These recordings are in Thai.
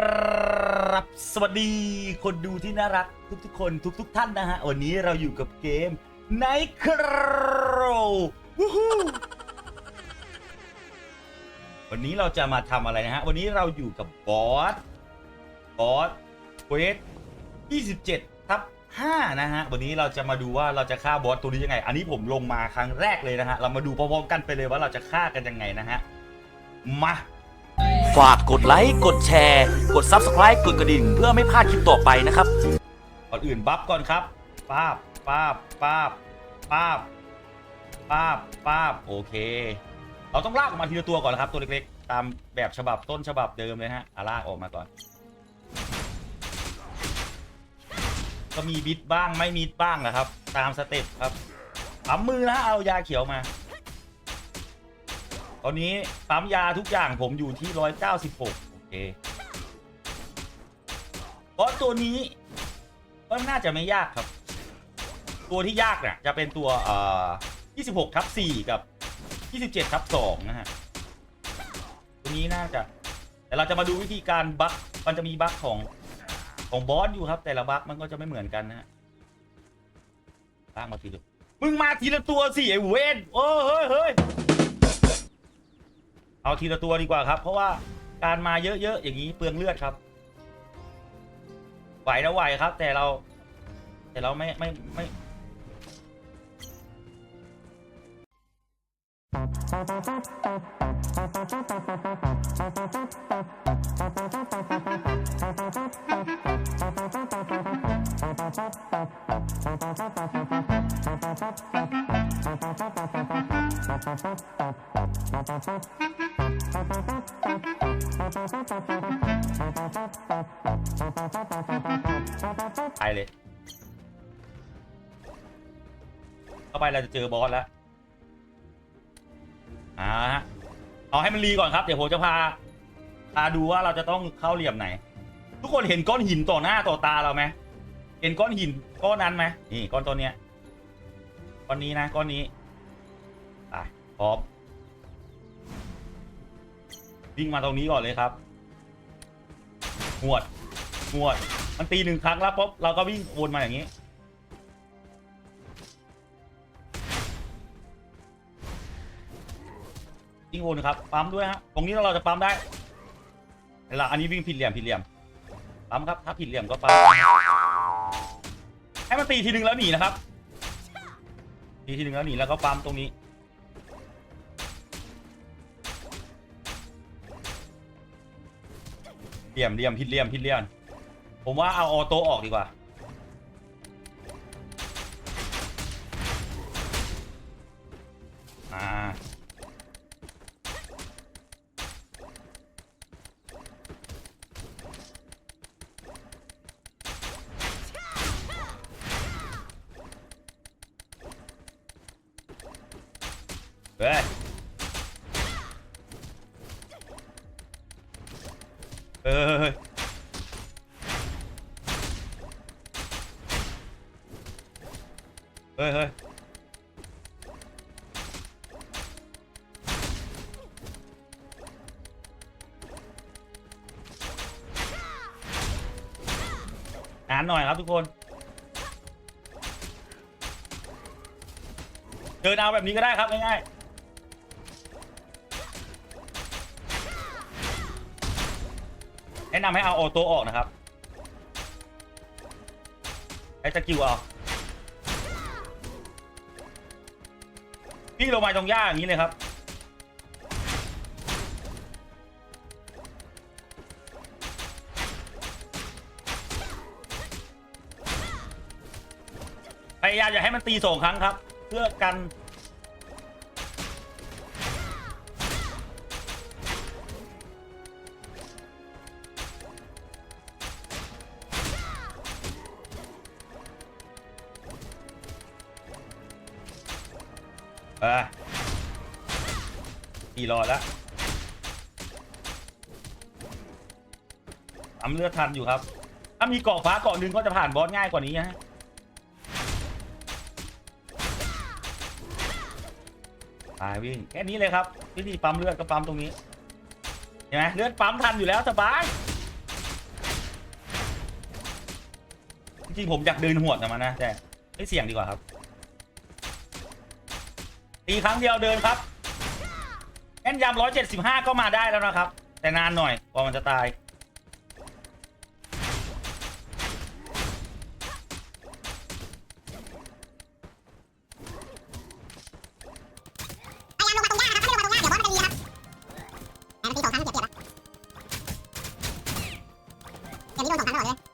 ครับสวัสดีคนดูที่น่ารักทุกๆคนทุกๆท่านนะฮะ วันนี้เราอยู่กับเกม Night Crow วู้ฮู้วันนี้เราจะมาทำอะไรนะฮะ วันนี้เราอยู่กับบอสบอสเควส27ทับ5นะฮะ วันนี้เราจะมาดูว่าเราจะฆ่าบอสตัวนี้ยังไง อันนี้ผมลงมาครั้งแรกเลยนะฮะ เรามาดูพร้อมๆกันไปเลยว่าเราจะฆ่ากันยังไงนะฮะ มา ฝากกดไลค์ กดแชร์ กด Subscribe กดกระดิ่ง เพื่อไม่พลาดคลิปต่อไปนะครับ ก่อนอื่นบัฟก่อนครับป้าบป้าบป้าบป้าบป้าบป้าบโอเค เราต้องลากออกมาทีละตัวก่อนนะครับ ตัวเล็กๆ ตามแบบฉบับต้นฉบับเดิมเลยฮะอาลากออกมาก่อน ก็มีบิดบ้างไม่มีบ้างนะครับ ตามสเต็ปครับปั๊มมือนะเอายาเขียวมา ตอนนี้ปั๊มยาทุกอย่างผมอยู่ที่ร้อยเก้าสิบหกโอเคเพราะตัวนี้ก็น่าจะไม่ยากครับ ตัวที่ยากเนี่ยจะเป็นตัวเอ่อ26ทับ4กับ 27ทับ2นะฮะตัวนี้น่าจะ แต่เราจะมาดูวิธีการบัคมันจะมีบัคของของบอสอยู่ครับ แต่ละบัคมันก็จะไม่เหมือนกันนะฮะลากมาทีละมึงมาทีละตัวสิไอ้เวนโอ้เฮ้ยเฮ้ย เอาทีละตัวดีกว่าครับ เพราะว่าการมาเยอะๆอย่างนี้เปลืองเลือดครับ ไหวนะไหวครับ แต่เรา แต่เราไม่ไม่ไม่ ไปเลย เข้าไปเราจะเจอบอสแล้วอ่าฮะเอาให้มันรีก่อนครับ เดี๋ยวผมจะพา พาดูว่าเราจะต้องเข้าเหลี่ยมไหน ทุกคนเห็นก้อนหินต่อหน้าต่อตาเราไหมเห็นก้อนหินก้อนนั้นไหมนี่ก้อนตัวเนี้ย ก้อนนี้นะก้อนนี้ไปพร้อม วิ่งมาตรงนี้ก่อนเลยครับหวดหวด มันตีหนึ่งครั้งแล้วปุ๊บเราก็วิ่งวนมาอย่างนี้ วิ่งวนครับ ปั๊มด้วยฮะ ตรงนี้เราจะปั๊มได้เวลาอันนี้วิ่งผิดเหลี่ยมผิดเหลี่ยม ปั๊มครับ ถ้าผิดเหลี่ยมก็ปั๊ม ให้มันตีทีหนึ่งแล้วหนีนะครับ ตีทีหนึ่งแล้วหนีแล้วก็ปั๊มตรงนี้ เหลี่ยมเหลี่ยมผิดเหลี่ยมผิดเหลี่ยม ผมว่าเอาออโต้ออกดีกว่า อ่า เฮ้ย ฮ้ยเฮ้ยอ่านหน่อยครับทุกคน เดินเอาแบบนี้ก็ได้ครับง่ายๆแนะนำให้เอาออโต้ออกนะครับใช้สกิลเอา พี่ลงมาตรงหญ้าอย่างนี้เลยครับ พยายามอย่าให้มันตีสองครั้งครับ เพื่อกัน อะกี่รอและทำเลือดทันอยู่ครับ ถ้ามีเกาะฟ้าเกาะหนึ่งก็จะผ่านบอสง่ายกว่านี้ฮะตายวิ่งแค่นี้เลยครับวิธีปั๊มเลือดก็ปั๊มตรงนี้เห็นไหมเลือดปั๊มทันอยู่แล้วสบายจริงผมอยากเดินหวดออมันนะแต่ไม่เสี่ยงดีกว่าครับ ตีครั้งเดียวเดินครับแม่นยำร้อยเจ็ดสิบห้าก็มาได้แล้วนะครับ แต่นานหน่อยกว่ามันจะตายเดี๋ยวบอสมันจะดีนะครับแต่มันสองครั้งเจ็บๆอะเกมนี้โดนสองครั้งตลอดเลย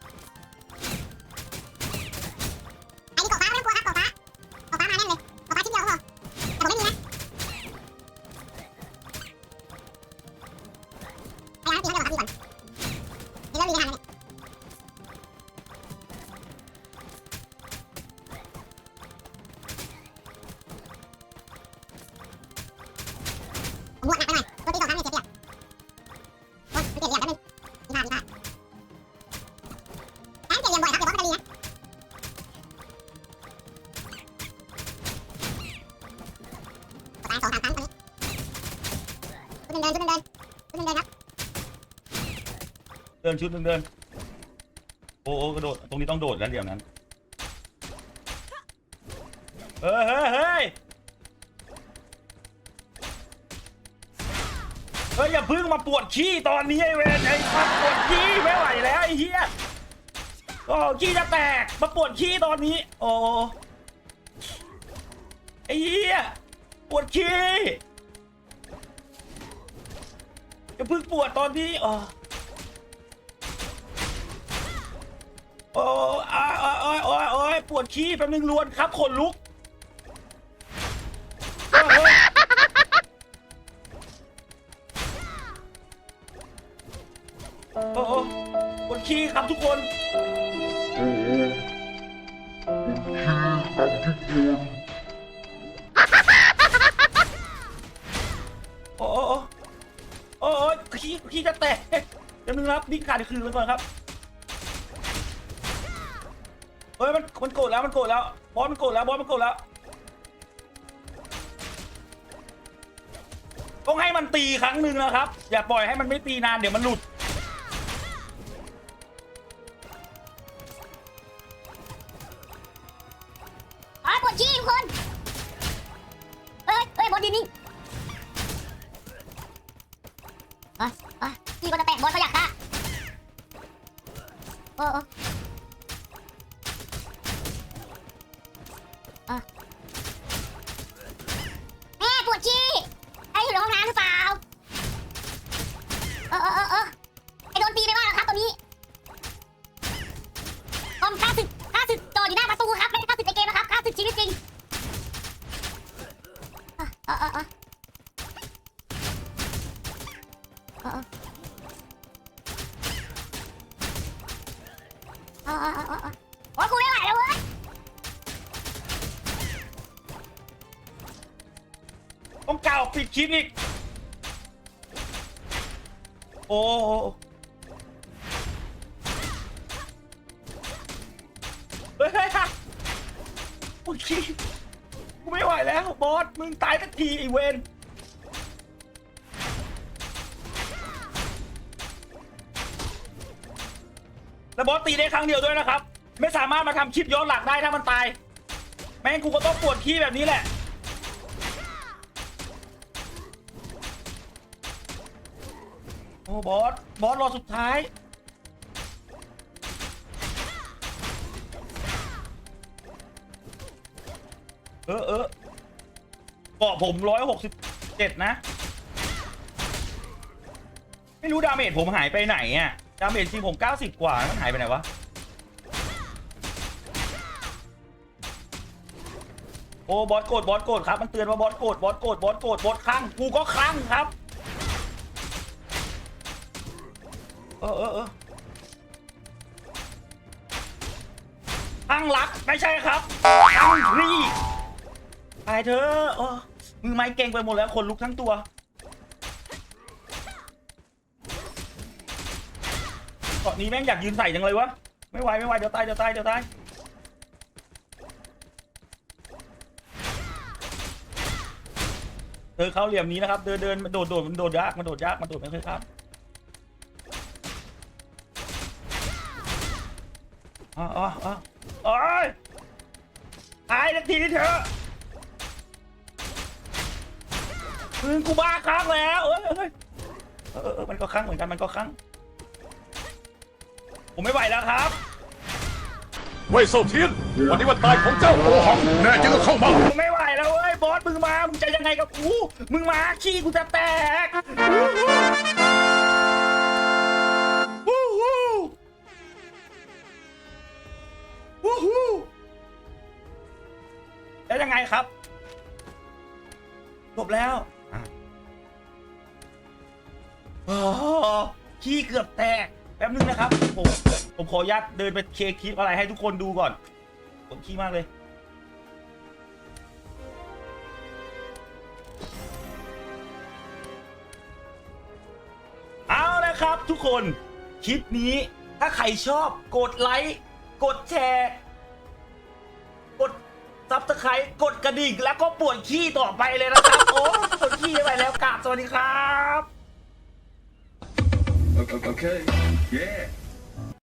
ดินชุดหนึ่งเดิน โอ้โอกระโดด ตรงนี้ต้องโดดแล้วเดี๋ยวนั้น เฮ้ยเฮ้ยเฮ้ยเฮ้ยอย่าพึ่งมาปวดขี้ตอนนี้ไอ้เวนไอ้พักปวดขี้ไม่ไหวแล้วไอ้เหี้ยโอ้ขี้จะแตกมาปวดขี้ตอนนี้ โอ้ไอ้เหี้ยปวดขี้อย่าพึ่งปวดตอนนี้อ๋อ อ้ยโอ้ยโอ้ยโอ้ยโอ้ยปวดขี้แป๊บนึงลวนครับขนลุกโอ้ยโอ้ยโอ้โอ้ปวดขี้ครับทุกคน โอ้โอ้โอ้โอ้โอ้ยขี้ขี้จะแตกเดี๋ยวนึงครับนิ่งขาดคืนไปก่อนครับ มันโกรธแล้วมันโกรธแล้วบอสมันโกรธแล้วบอสมันโกรธแล้วต้องให้มันตีครั้งหนึ่งนะครับ อย่าปล่อยให้มันไม่ตีนานเดี๋ยวมันหลุดอ๋อปวดขี้ทุกคนเอ้ยเอ้ยบอลยืนนิ่งอะอะขี้ก็จะแตกบอลก็อยากฆ่าโอ้โอ้ อกล่าวปิดคลิปอีก โอ้โหเฮ้ยฮ้ยฮะปวดขี้กูไม่ไหวแล้วบอส มึงตายสักทีไอเวนแล้วบอสตีได้ครั้งเดียวด้วยนะครับ ไม่สามารถมาทำคลิปย้อนหลังได้ถ้ามันตาย แม่งกูก็ต้องปวดขี้แบบนี้แหละ โอ้บอส บอสรอสุดท้าย เออเออเกาะผมร้อยหกสิบเจ็ดนะ ไม่รู้ดาเมจผมหายไปไหนอะ ดาเมจจริงผมเก้าสิบกว่ามันหายไปไหนวะโอ้บอสโกรธบอสโกรธครับ มันเตือนว่าบอสโกรธบอสโกรธบอสโกรธบอสคลั่งกูก็คลั่งครับ เออเออเออตั้งรักไม่ใช่ครับตั้งรีตายเธอะเออมือไม้เก่งไปหมดแล้วคนลุกทั้งตัว เกาะนี้แม่งอยากยืนใส่จังเลยวะ ไม่ไหวไม่ไหวเดี๋ยวตายเดี๋ยวตายเดี๋ยวตายเธอเข้าเหลี่ยมนี้นะครับ เดินเดินมันโดดโดดมันโดดยากมันโดดยากมันโดดไม่เคยข้าม อ๋ออ๋ออ๋อโอ้ยตายนาทีนี้เถอะมึงกูบ้าครั้งแล้วเอ้ยเอ้ยเออเออเออมันก็ครั้งเหมือนกันมันก็ครั้งผมไม่ไหวแล้วครับ เว่ยเซาเทียน วันนี้วันตายของเจ้าโอหังแน่จริงก็เข้ามา ผมไม่ไหวแล้วเว้ยบอสมึงมา มึงจะยังไงกับกู มึงมาขี้กูจะแตก แล้วยังไงครับจบแล้วอะโอ้ขี้เกือบแตก แป๊บนึงนะครับ ผม ผมขออนุญาตเดินไปเคคลิปอะไรให้ทุกคนดูก่อน ผมขี้มากเลย เอาละครับทุกคน คลิปนี้ถ้าใครชอบกดไลค์ กดแชร์กด ซับสไครต์กดกระดิ่งแล้วก็ปวดขี้ต่อไปเลยนะครับ โอ้ปวดขี้ไปแล้วกราบสวัสดีครับ Okay. Yeah.